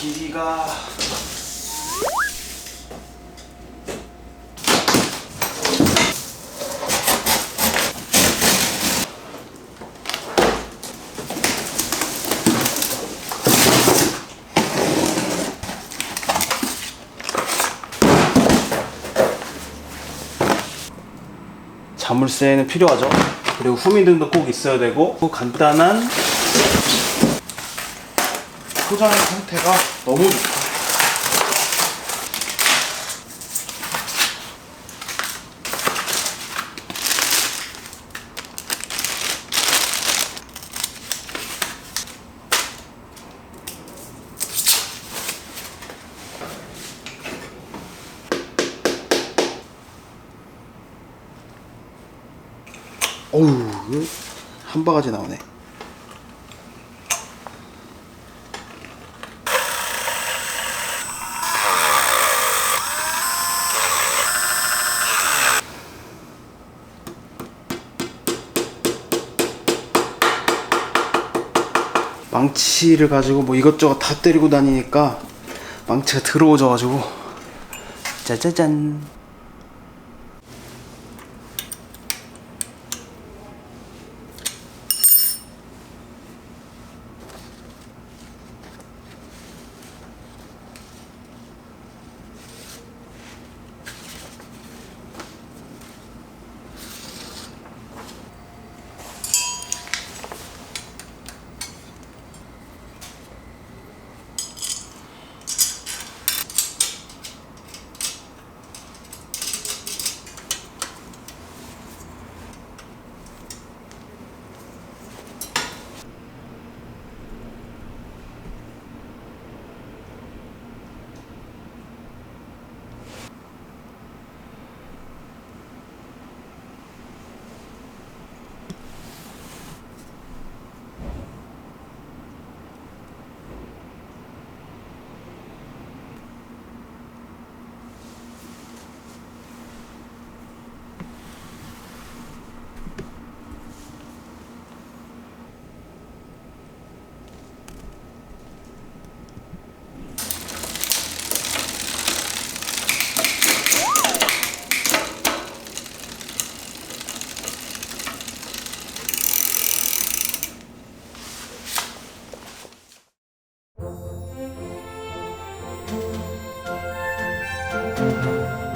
길이가 자물쇠는 필요하죠. 그리고 후미등도 꼭 있어야 되고 또 간단한 포장 상태가 너무 좋다. 어우, 한 바가지 나오네. 망치를 가지고 뭐 이것저것 다 때리고 다니니까 망치가 더러워져가지고. 짜자잔 Música